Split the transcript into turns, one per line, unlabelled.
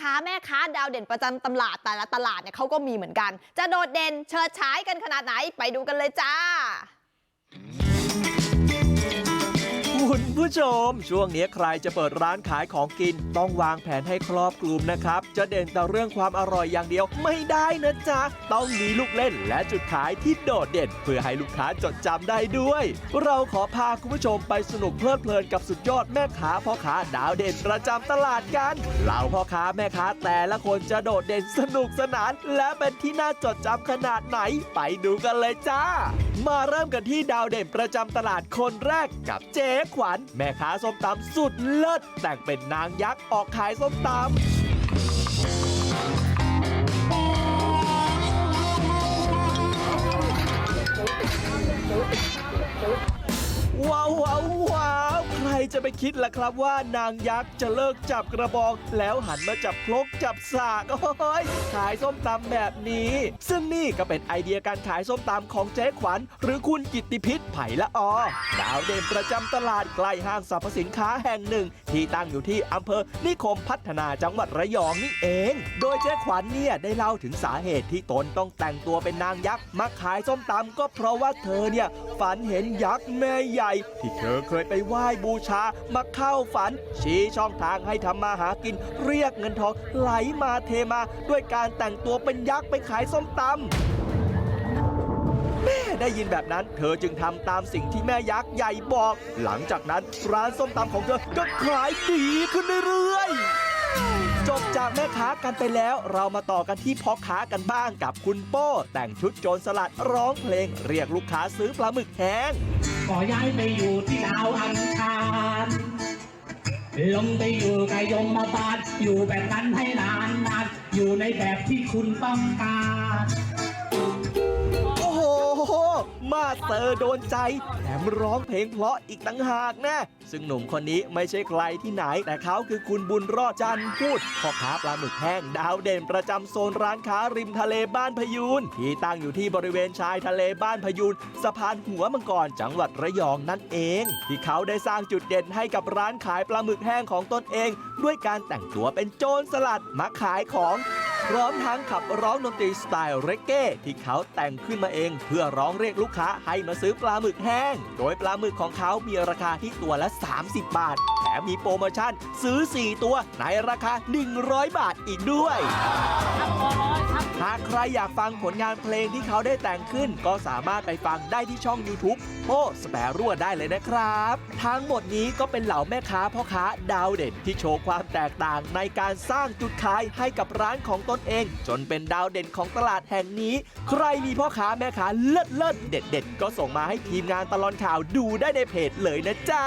ค้าแม่ค้าดาวเด่นประจำตลาดแต่ละตลาดเนี่ยเขาก็มีเหมือนกันจะโดดเด่นเฉิดฉายกันขนาดไหนไปดูกันเลยจ้า
คุณผู้ชม ช่วงนี้ใครจะเปิดร้านขายของกิน ต้องวางแผนให้ครอบคลุมนะครับ จะเด่นแต่เรื่องความอร่อยอย่างเดียวไม่ได้นะจ๊ะ ต้องมีลูกเล่นและจุดขายที่โดดเด่น เพื่อให้ลูกค้าจดจำได้ด้วย เราขอพาคุณผู้ชมไปสนุกเพลิดเพลินกับสุดยอดแม่ค้าพ่อค้าดาวเด่นประจำตลาดกันเหล่าพ่อค้าแม่ค้าแต่ละคนจะโดดเด่นสนุกสนาน และเป็นที่น่าจดจำขนาดไหน ไปดูกันเลยจ้า มาเริ่มกันที่ดาวเด่นประจำตลาดคนแรกกับเจ๊ขวัญแม่ค้าส้มตำสุดเลิศแต่งเป็นนางยักษ์ออกขายส้มตำว้าวว้าวว้า จะไปคิดล่ะครับว่านางยักษ์จะเลิกจับกระบอง แล้วหันมาจับครกจับสากโอ้ยขายส้มตำแบบนี้ ซึ่งนี่ก็เป็นไอเดียการขายส้มตำของเจ๊ขวัญ หรือคุณกิติพิษไผ่ละออดาวเด่นประจำตลาดใกล้ห้างสรรพสินค้าแห่งหนึ่ง ที่ตั้งอยู่ที่อำเภอนิคมพัฒนาจังหวัดระยองนี่เอง โดยเจ๊ขวัญเนี่ยได้เล่าถึงสาเหตุที่ตนต้องแต่งตัวเป็นนางยักษ์มาขายส้มตำก็เพราะว่าเธอเนี่ยฝันเห็นยักษ์แม่ใหญ่ ที่เธอเคยไปไหว้บูชามาเข้าฝัน ชี้ช่องทางให้ทำมาหากิน เรียกเงินทองไหลมาเทมา ด้วยการแต่งตัวเป็นยักษ์ไปขายส้มตำแม่ได้ยินแบบนั้น เธอจึงทำตามสิ่งที่แม่ยักษ์ใหญ่บอก หลังจากนั้นร้านส้มตำของเธอก็ขายดีขึ้นเรื่อยๆ จบจากแม่ค้ากันไปแล้ว เรามาต่อกันที่พ่อค้ากันบ้างกับคุณโป้ แต่งชุดโจรสลัดร้องเพลง เรียกลูกค้าซื้อปลาหมึกแห้ง
ก็ย้ายไปอยู่ที่ดาวอังคารลงไปอยู่กับยมมาบาลอยู่แบบนั้นให้นานนานอยู่ในแบบที่คุณต้องการ
มาเตอร์โดนใจ แถมร้องเพลงเพราะอีกต่างหากนะ ซึ่งหนุ่มคนนี้ไม่ใช่ใครที่ไหน แต่เขาคือคุณบุญรอดจันพูดพ่อค้าปลาหมึกแห้งดาวเด่นประจำโซนร้านค้าริมทะเลบ้านพยูนที่ตั้งอยู่ที่บริเวณชายทะเลบ้านพยูนสะพานหัวมังกรจังหวัดระยองนั่นเอง ที่เขาได้สร้างจุดเด่นให้กับร้านขายปลาหมึกแห้งของตนเอง ด้วยการแต่งตัวเป็นโจรสลัดมาขายของ พร้อมทั้งขับร้องดนตรีสไตล์เรกเก้ที่เขาแต่งขึ้นมาเอง เพื่อร้องเรียกลูกค้าให้มาซื้อปลาหมึกแห้ง โดยปลาหมึกของเขามีราคาที่ตัวละ 30 บาท แถมมีโปรโมชั่นซื้อ 4 ตัวในราคา 100 บาทอีกด้วย หากใครอยากฟังผลงานเพลงที่เขาได้แต่งขึ้น ก็สามารถไปฟังได้ที่ช่อง YouTube โอ้สแปรั่วได้เลยนะครับ ทั้งหมดนี้ก็เป็นเหล่าแม่ค้าพ่อค้าดาวเด่นที่โชว์ความแตกต่างในการสร้างจุดขายให้กับร้านของตนเอง จนเป็นดาวเด่นของตลาดแห่งนี้ ใครมีพ่อค้าแม่ค้าเลิศเลิศเด็ดเด็ดก็ส่งมาให้ทีมงานตลอดข่าวดูได้ในเพจเลยนะจ๊ะ